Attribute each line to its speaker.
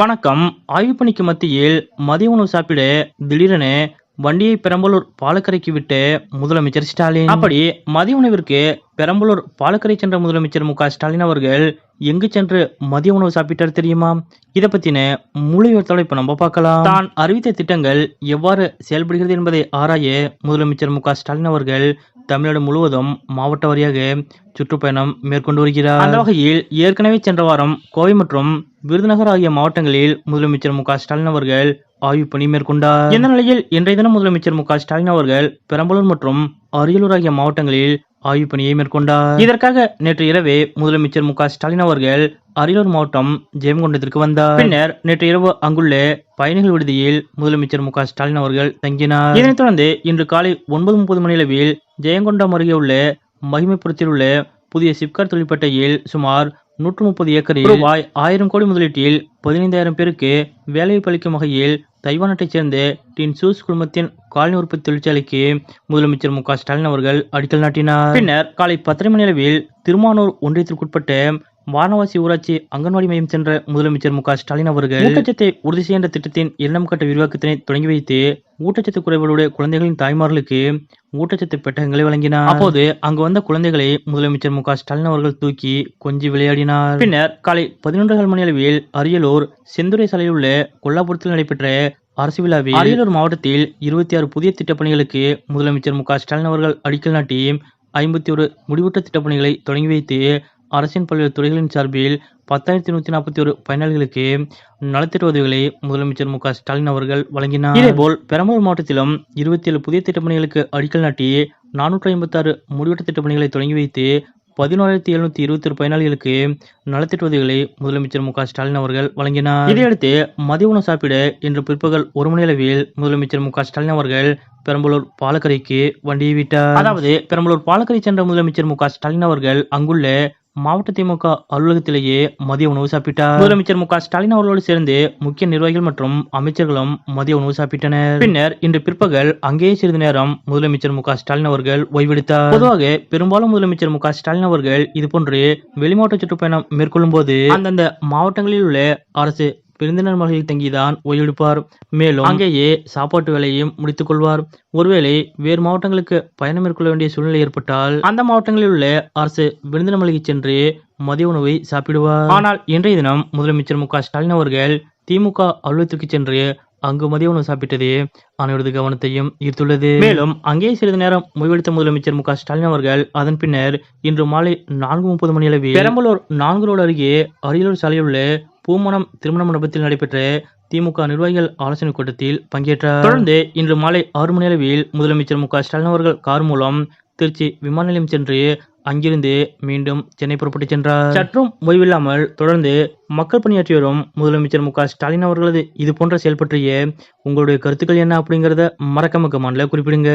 Speaker 1: வணக்கம். ஆய்வு பணிக்கு மத்தியில் மதிய உணவு சாப்பிட திடீரென வண்டியை பெரம்பலூர் பாலக்கரைக்கு விட்டு முதலமைச்சர் ஸ்டாலின். அப்படி மதிய உணவிற்கு பெரம்பலூர் பாலக்கரை சென்ற முதலமைச்சர் மு ஸ்டாலின் அவர்கள் எங்கு சென்று மதிய உணவு சாப்பிட்டார் தெரியுமா? இதை பத்தின முழு விவரத்தோட இப்ப நம்ம பார்க்கலாம். தான் அறிவித்த திட்டங்கள் எவ்வாறு செயல்படுகிறது என்பதை ஆராய முதலமைச்சர் மு ஸ்டாலின் அவர்கள் தமிழ்நாடு முழுவதும் மாவட்ட வாரியாக சுற்றுப்பயணம் மேற்கொண்டு வருகிறார். அந்த வகையில் ஏற்கனவே சென்ற வாரம் கோவை மற்றும் விருதுநகர் ஆகிய மாவட்டங்களில் முதலமைச்சர் மு ஸ்டாலின் அவர்கள் ஆய்வு பணி மேற்கொண்டார். இந்த நிலையில் இன்றைய தினம் முதலமைச்சர் மு ஸ்டாலின் அவர்கள் பெரம்பலூர் மற்றும் அரியலூர் ஆகிய மாவட்டங்களில் ஆய்வு பணியை மேற்கொண்டார். இதற்காக நேற்று இரவே முதலமைச்சர் மு ஸ்டாலின் அவர்கள் அரியலூர் மாவட்டம் ஜெயங்கொண்டத்திற்கு வந்தார். பின்னர் நேற்று இரவு அங்குள்ள பயணிகள் விடுதியில் முதலமைச்சர் மு ஸ்டாலின் அவர்கள் தங்கினார். இதனைத் தொடர்ந்து இன்று காலை ஒன்பது முப்பது மணியளவில் ஜெயங்கொண்டம் அருகே உள்ள மகிமைப்புறத்தில் உள்ள புதிய சிப்கார் தொழிற்பேட்டையில் சுமார் நூற்று முப்பது ஏக்கரில் ரூபாய் ஆயிரம் கோடி முதலீட்டில் பதினைந்தாயிரம் பேருக்கு வேலைவாய்ப்பு அளிக்கும் வகையில் தைவான் நாட்டைச் சேர்ந்த டின் சூஸ் குழுமத்தின் காலனி உற்பத்தி தொழிற்சாலைக்கு முதலமைச்சர் மு க ஸ்டாலின் அவர்கள் அடிக்கல் நாட்டினார். பின்னர் காலை பத்தரை மணி அளவில் திருமானூர் ஒன்றியத்திற்குட்பட்ட வாரணவாசி ஊராட்சி அங்கன்வாடி மையம் சென்ற முதலமைச்சர் மு க ஸ்டாலின் அவர்கள் ஊட்டச்சத்தை உறுதி செய்கின்ற திட்டத்தின் இரண்டாம் கட்ட விரிவாக்கத்தினை தொடங்கி வைத்து ஊட்டச்சத்து குறைபாடுடைய குழந்தைகளின் தாய்மார்களுக்கு ஊட்டச்சத்து பெட்டகங்களை வழங்கினார். அப்போது அங்கு வந்த குழந்தைகளை முதலமைச்சர் மு க ஸ்டாலின் அவர்கள் தூக்கி கொஞ்சி விளையாடினார். பின்னர் காலை பதினொன்றரை மணி அளவில் அரியலூர் செந்துறை சாலையில் உள்ள கொல்லாபுரத்தில் நடைபெற்ற அரசு விழாவில் அரியலூர் மாவட்டத்தில் இருபத்தி ஆறு புதிய திட்டப்பணிகளுக்கு முதலமைச்சர் மு க ஸ்டாலின் அவர்கள் அடிக்கல் நாட்டி ஐம்பத்தி ஒரு முடிவுற்ற திட்டப்பணிகளை தொடங்கி வைத்து அரசின் பல்வேறு துறைகளின் சார்பில் பத்தாயிரத்தி நூத்தி நாற்பத்தி ஒரு பயனாளிகளுக்கு நலத்திட்ட உதவிகளை முதலமைச்சர் மு ஸ்டாலின் அவர்கள் வழங்கினார். இதேபோல் பெரம்பலூர் மாவட்டத்திலும் இருபத்தி ஏழு புதிய திட்டப்பணிகளுக்கு அடிக்கல் நாட்டி நானூற்றி ஐம்பத்தி ஆறு முடிவெட்ட திட்டப்பணிகளை தொடங்கி வைத்து பதினோராயிரத்தி எழுநூத்தி இருபத்தி ஒரு பயனாளிகளுக்கு நலத்திட்ட உதவிகளை முதலமைச்சர் மு ஸ்டாலின் அவர்கள் வழங்கினார். இதையடுத்து மதிய உணவு சாப்பிட இன்று பிற்பகல் ஒரு மணி அளவில் முதலமைச்சர் மு ஸ்டாலின் அவர்கள் பெரம்பலூர் பாலக்கரைக்கு வண்டியை விட்டார். அதாவது பெரம்பலூர் பாலக்கரை சென்ற முதலமைச்சர் மு ஸ்டாலின் அவர்கள் அங்குள்ள மாவட்ட திமுக அலுவலகத்திலேயே மதிய உணவு சாப்பிட்டார். முதலமைச்சர் மு ஸ்டாலின் அவர்களோடு சேர்ந்து முக்கிய நிர்வாகிகள் மற்றும் அமைச்சர்களும் மதிய உணவு சாப்பிட்டனர். பின்னர் இன்று பிற்பகல் அங்கேயே சிறிது நேரம் முதலமைச்சர் மு ஸ்டாலின் அவர்கள் ஓய்வெடுத்தார். பொதுவாக பெரும்பாலும் முதலமைச்சர் மு ஸ்டாலின் அவர்கள் இதுபோன்று வெளிமாவட்ட சுற்றுப்பயணம் மேற்கொள்ளும் போது அந்தந்த மாவட்டங்களில் உள்ள அரசு விருந்தினர் மகளில் தங்கிதான் ஓய்வெடுப்பார் மேலும் அங்கேயே சாப்பாட்டு வேலையும் முடித்துக் கொள்வார் ஒருவேளை வேறு மாவட்டங்களுக்கு பயணம் மேற்கொள்ள வேண்டிய சூழ்நிலை ஏற்பட்டால் அந்த மாவட்டங்களில் உள்ள அரசு விருந்தினர் மளிகை சென்று மதிய உணவை சாப்பிடுவார். ஆனால் இன்றைய தினம் முதலமைச்சர் மு க ஸ்டாலின் அவர்கள் திமுக அலுவலகத்திற்கு சென்று அங்கு மதிய உணவு சாப்பிட்டது அனைவரது கவனத்தையும் ஈர்த்துள்ளது. மேலும் அங்கே சிறிது நேரம் ஓய்வெடுத்த முதலமைச்சர் மு ஸ்டாலின் அவர்கள் அதன் பின்னர் இன்று மாலை நான்கு முப்பது மணி அளவில் பெரம்பலூர் நான்கு ரோடு அருகே அரியலூர் சாலையில் உள்ள பூமணம் திருமண மண்டபத்தில் நடைபெற்ற திமுக நிர்வாகிகள் ஆலோசனைக் கூட்டத்தில் பங்கேற்றார். தொடர்ந்து இன்று மாலை ஆறு மணி அளவில் முதலமைச்சர் மு ஸ்டாலின் அவர்கள் கார் மூலம் திருச்சி விமான நிலையம் சென்று அங்கிருந்து மீண்டும் சென்னை புறப்பட்டு சென்றார். சற்றும் ஓய்வில்லாமல் தொடர்ந்து மக்கள் பணியாற்றி வரும் முதலமைச்சர் மு ஸ்டாலின் அவர்களது இது போன்ற செயல் பற்றிய உங்களுடைய கருத்துக்கள் என்ன அப்படிங்கறத மறக்க கமெண்ட்ல குறிப்பிடுங்க.